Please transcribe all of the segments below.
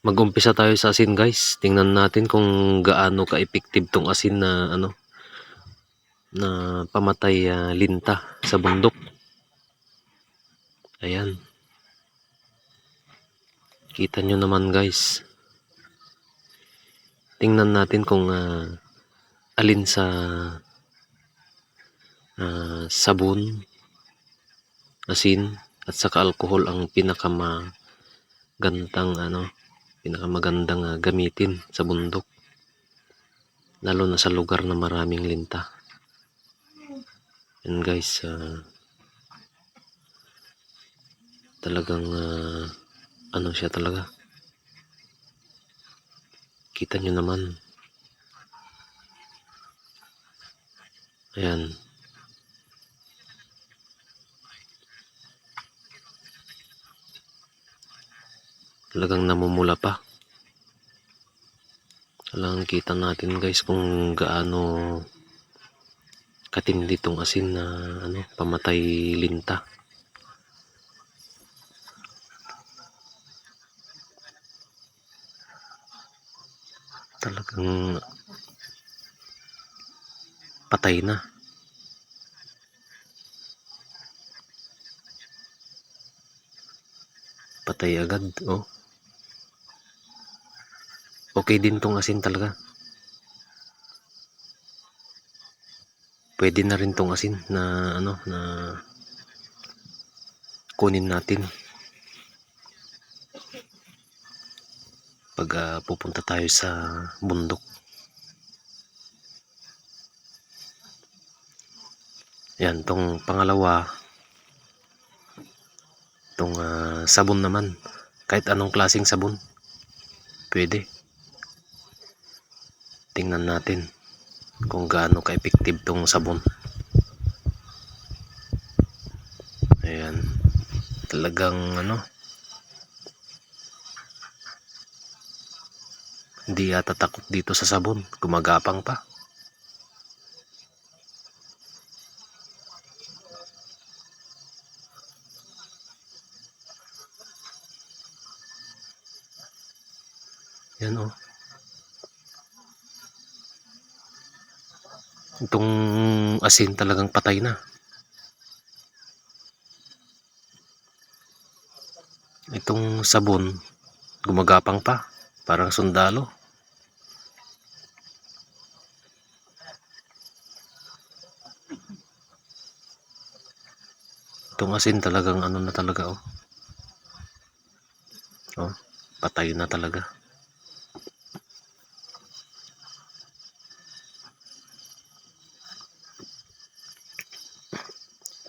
Mag-umpisa tayo sa asin guys. Tingnan natin kung gaano ka-effective tong asin na ano na pamatay ah, linta sa bundok. Ayan. Kita nyo naman guys. Tingnan natin kung ah, alin sa ah, sabon, asin, at saka alcohol ang pinakamagandang ano, pinakamagandang ah, gamitin sa bundok. Lalo na sa lugar na maraming linta. Yan guys, ah, talagang ah, ano siya talaga. Kita nyo naman. Ayan. Talagang namumula pa. Talagang kita natin guys kung gaano katindi tong asin na ano, pamatay linta. Talagang patay na. Patay agad, oh. Okay din tong asin talaga. Pwede na rin tong asin na ano na kunin natin. Pag ah, pupunta tayo sa bundok. Yan, tong pangalawa, tong ah, sabon naman. Kahit anong klaseng sabon, pwede. Tingnan natin kung gaano ka-effective tong sabon. Ayan. Talagang ano, hindi yata takot dito sa sabon. Gumagapang pa. Yan oh. Itong asin talagang patay na. Itong sabon, gumagapang pa. Parang sundalo. Itong asin talagang ano na talaga oh. Oh, patay na talaga.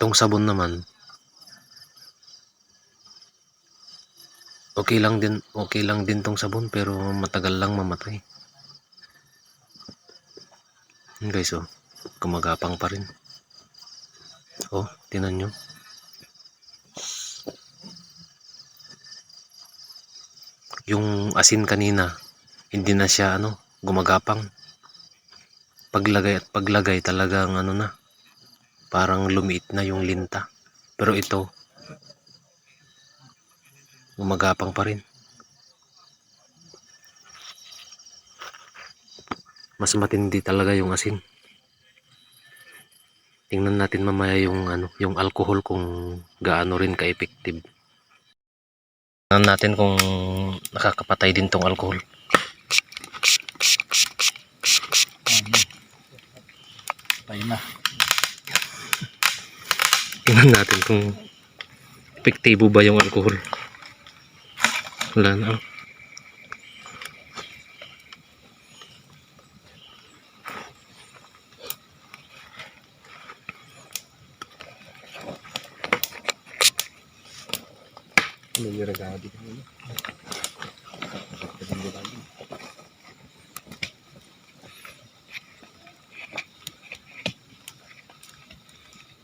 Itong sabon naman, okay lang din, okay lang din tong sabon pero matagal lang mamatay. Guys oh, gumagapang pa rin. Oh, tinan nyo. Yung asin kanina, hindi na siya ano, gumagapang. Paglagay at paglagay talagang ano na, parang lumiit na yung linta. Pero ito, gumagapang pa rin. Mas matindi talaga yung asin. Tingnan natin mamaya yung ano, yung alcohol kung gaano rin ka-effective. Tingnan natin kung nakakapatay din tong alcohol. Tayo na. Tingnan natin kung epektibo ba yung alcohol. Wala na. oh. Ano yung regalo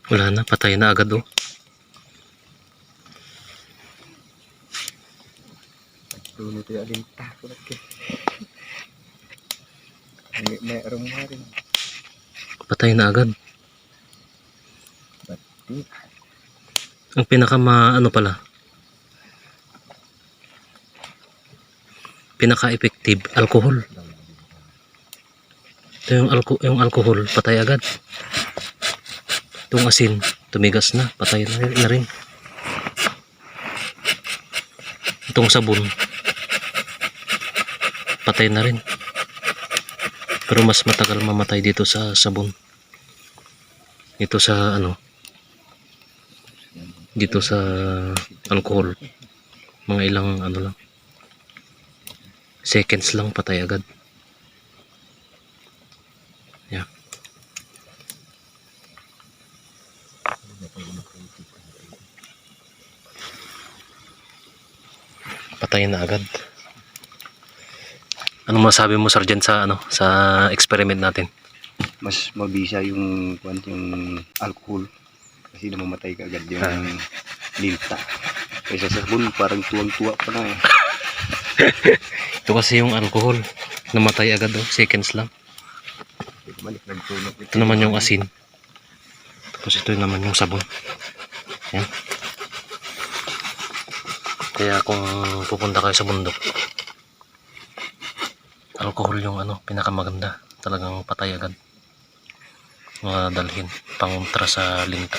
Wala na, patay na agad oh. Tulo tayo alin takot ke. May mayroong nga rin. Patay na agad. Bati. Ang pinaka ma, ano pala, pinaka-effective, alcohol. Ito yung, alco yung alcohol, patay agad. Itong asin, tumigas na, patay na, rin. Itong sabon, patay na rin. Pero mas matagal mamatay dito sa sabon. Dito sa ano, dito sa alcohol. Mga ilang ano lang. Seconds lang patay agad. Patay na agad. Ano masabi mo Sergeant sa ano sa experiment natin? Mas mabisa yung kwan yung alcohol. Kasi namamatay ka agad yung Ah. linta. Kaysa sa sabon, parang tuwang-tuwa pa na eh. Ito kasi yung alcohol. Namatay agad oh, seconds lang. Ito naman yung asin. Tapos ito naman yung sabon. Yan. Kaya kung pupunta kayo sa bundok, alcohol yung ano, pinakamaganda. Talagang patay agad. Mga dalhin, pangontra sa linta.